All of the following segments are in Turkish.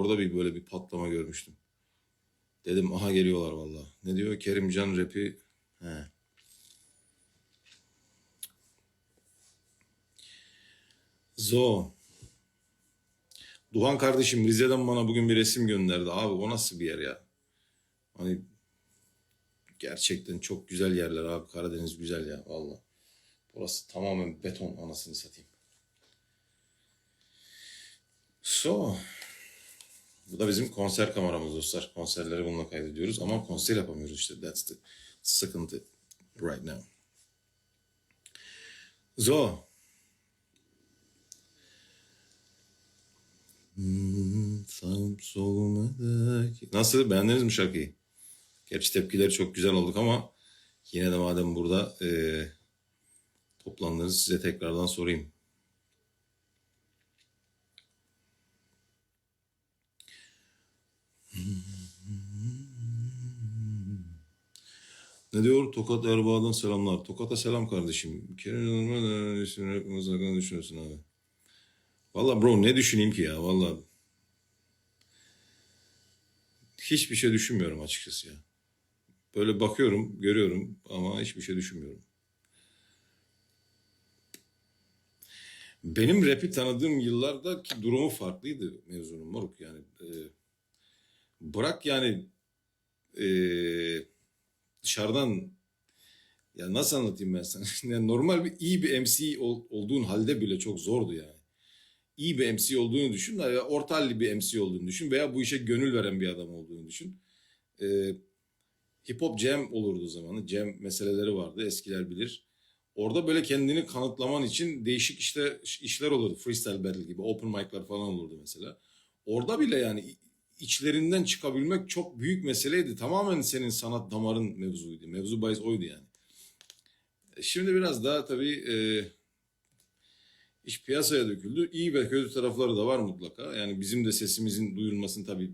Orada bir böyle bir patlama görmüştüm. Dedim aha geliyorlar valla. Ne diyor? Kerimcan rapi. He. Zo. Duhan kardeşim Rize'den bana bugün bir resim gönderdi. Abi o nasıl bir yer ya? Hani gerçekten çok güzel yerler abi. Karadeniz güzel ya valla. Burası tamamen beton anasını satayım. So. Bu da bizim konser kameramız dostlar. Konserleri bununla kaydediyoruz ama konser yapamıyoruz işte. That's the sıkıntı right now. So. Hmm, sağım Nasıl? Beğendiniz mi şarkıyı? Gerçi tepkileri çok güzel olduk ama yine de madem burada eee toplandınız size tekrardan sorayım. Ne diyor? Tokat Erbaa'dan selamlar. Tokat'a selam kardeşim. Kerim ne düşünüyorsun? Hepimiz hakkında düşünüyorsun abi. Valla bro ne düşüneyim ki ya valla. Hiçbir şey düşünmüyorum açıkçası ya. Böyle bakıyorum, görüyorum ama hiçbir şey düşünmüyorum. Benim rap'i tanıdığım yıllardaki durumu farklıydı mevzunun moruk yani. e, bırak yani e, dışarıdan ya nasıl anlatayım ben sana? Yani normal bir iyi bir MC ol- olduğun halde bile çok zordu yani. İyi bir MC olduğunu düşün veya orta halli bir MC olduğunu düşün veya bu işe gönül veren bir adam olduğunu düşün. Ee, hip hop jam olurdu o zaman. Jam meseleleri vardı eskiler bilir. Orada böyle kendini kanıtlaman için değişik işte işler olurdu. Freestyle battle gibi open mic'lar falan olurdu mesela. Orada bile yani içlerinden çıkabilmek çok büyük meseleydi. Tamamen senin sanat damarın mevzuydu. Mevzu bahis oydu yani. E, Şimdi biraz daha tabii e, iş piyasaya döküldü. İyi ve kötü tarafları da var mutlaka. Yani bizim de sesimizin duyulmasını tabii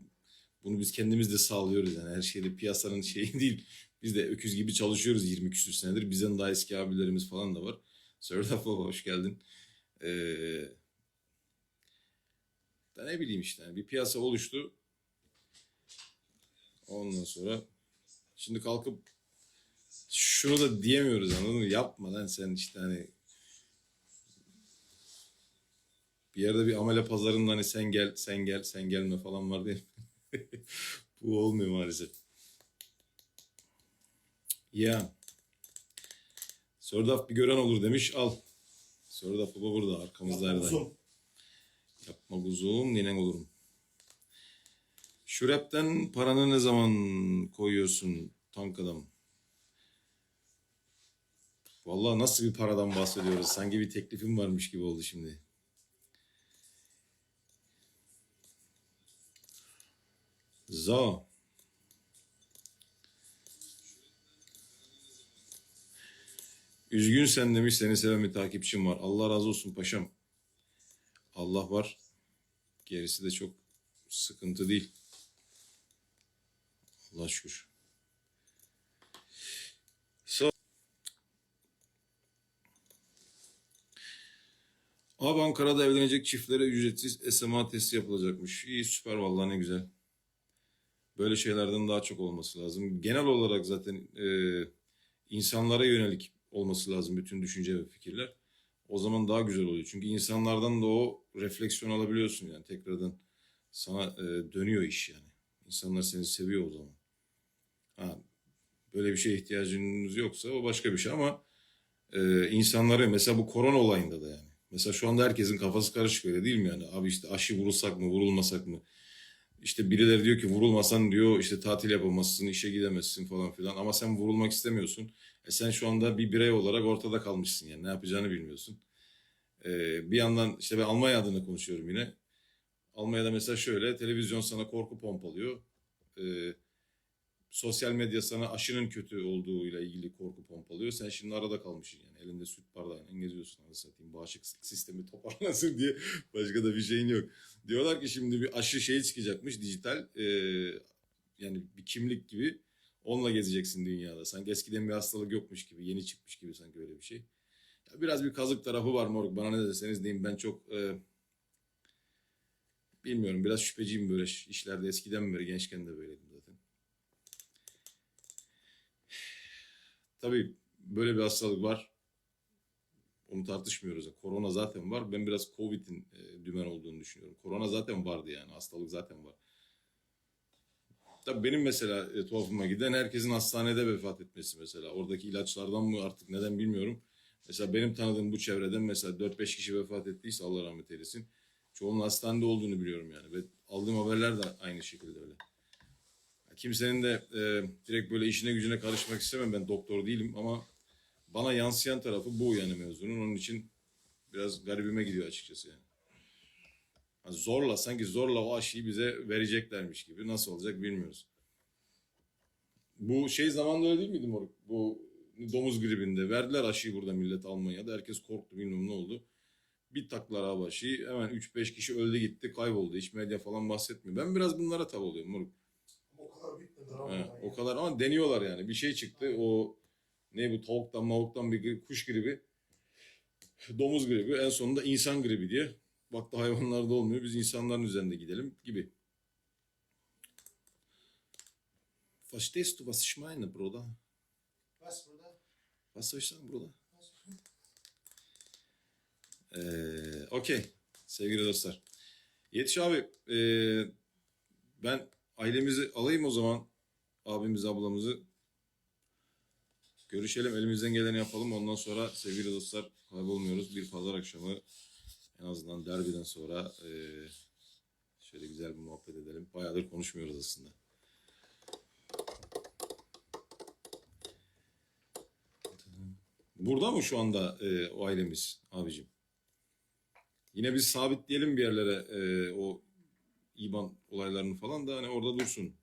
bunu biz kendimiz de sağlıyoruz. Yani her şeyde piyasanın şeyi değil. Biz de öküz gibi çalışıyoruz 20 küsür senedir. Bizden daha eski abilerimiz falan da var. Serdar Baba hoş geldin. Ee, da ne bileyim işte bir piyasa oluştu. Ondan sonra şimdi kalkıp şunu da diyemiyoruz anladın mı? Yapma lan sen işte hani bir yerde bir amele pazarında hani sen gel sen gel sen gelme falan var mi? Bu olmuyor maalesef. Ya. Sordaf bir gören olur demiş al. Sordaf baba burada arkamızda Yapma Erdal. kuzum. Yapma kuzum ninen olurum. Şu rapten paranı ne zaman koyuyorsun tank adam? Vallahi nasıl bir paradan bahsediyoruz? Sanki bir teklifim varmış gibi oldu şimdi. Za. Üzgün sen demiş seni seven bir takipçim var. Allah razı olsun paşam. Allah var. Gerisi de çok sıkıntı değil. Allah şükür. So Abi Ankara'da evlenecek çiftlere ücretsiz SMA testi yapılacakmış. İyi süper vallahi ne güzel. Böyle şeylerden daha çok olması lazım. Genel olarak zaten e, insanlara yönelik olması lazım bütün düşünce ve fikirler. O zaman daha güzel oluyor. Çünkü insanlardan da o refleksiyon alabiliyorsun yani tekrardan sana e, dönüyor iş yani. İnsanlar seni seviyor o zaman. Ha, böyle bir şeye ihtiyacınız yoksa o başka bir şey ama e, insanları mesela bu korona olayında da yani. Mesela şu anda herkesin kafası karışık öyle değil mi yani? Abi işte aşı vurulsak mı vurulmasak mı? İşte birileri diyor ki vurulmasan diyor işte tatil yapamazsın, işe gidemezsin falan filan. Ama sen vurulmak istemiyorsun. E sen şu anda bir birey olarak ortada kalmışsın yani ne yapacağını bilmiyorsun. E, bir yandan işte ben Almanya adına konuşuyorum yine. Almanya'da mesela şöyle televizyon sana korku pompalıyor. E, sosyal medya sana aşının kötü olduğuyla ilgili korku pompalıyor. Sen şimdi arada kalmışsın yani. Elinde süt bardağıyla geziyorsun anasını satayım. Bağışıklık sistemi toparlasın diye. Başka da bir şeyin yok. Diyorlar ki şimdi bir aşı şeyi çıkacakmış dijital. e, yani bir kimlik gibi. Onunla gezeceksin dünyada. Sanki eskiden bir hastalık yokmuş gibi. Yeni çıkmış gibi sanki öyle bir şey. Ya biraz bir kazık tarafı var moruk. Bana ne deseniz deyin ben çok... e, bilmiyorum biraz şüpheciyim böyle iş- işlerde eskiden beri gençken de böyleydim zaten. Tabii böyle bir hastalık var. Onu tartışmıyoruz. Korona zaten var. Ben biraz Covid'in e, dümen olduğunu düşünüyorum. Korona zaten vardı yani. Hastalık zaten var. Tabii benim mesela e, tuhafıma giden herkesin hastanede vefat etmesi mesela. Oradaki ilaçlardan mı artık neden bilmiyorum. Mesela benim tanıdığım bu çevreden mesela 4-5 kişi vefat ettiyse Allah rahmet eylesin. Çoğunun hastanede olduğunu biliyorum yani. Ve aldığım haberler de aynı şekilde öyle. Kimsenin de e, direkt böyle işine gücüne karışmak istemem. Ben doktor değilim ama bana yansıyan tarafı bu yani mevzunun. Onun için biraz garibime gidiyor açıkçası yani. Ha, Zorla sanki zorla o aşıyı bize vereceklermiş gibi. Nasıl olacak bilmiyoruz. Bu şey zamanında öyle değil miydi moruk? Bu domuz gribinde verdiler aşıyı burada millet Almanya'da. Herkes korktu bilmem ne oldu. Bir taklar abi aşıyı hemen 3-5 kişi öldü gitti kayboldu. Hiç medya falan bahsetmiyor. Ben biraz bunlara tav oluyorum moruk. O kadar bitmedi ama. He, o kadar ama deniyorlar yani. Bir şey çıktı o ne bu tavuktan mavuktan bir gri- kuş gribi. Domuz gribi en sonunda insan gribi diye. Baktı hayvanlarda olmuyor biz insanların üzerinde gidelim gibi. Verstehst du was ich meine, Bruder? Bas burada. Was soll ich sagen, Bruder? Ee, Okey sevgili dostlar. Yetiş abi ee, ben ailemizi alayım o zaman. Abimizi ablamızı. Görüşelim. Elimizden geleni yapalım. Ondan sonra sevgili dostlar kaybolmuyoruz. Bir pazar akşamı en azından derbiden sonra ee, şöyle güzel bir muhabbet edelim. Bayağıdır konuşmuyoruz aslında. Burada mı şu anda ee, o ailemiz abicim? Yine biz sabitleyelim bir yerlere e, o İBAN olaylarını falan da hani orada dursun.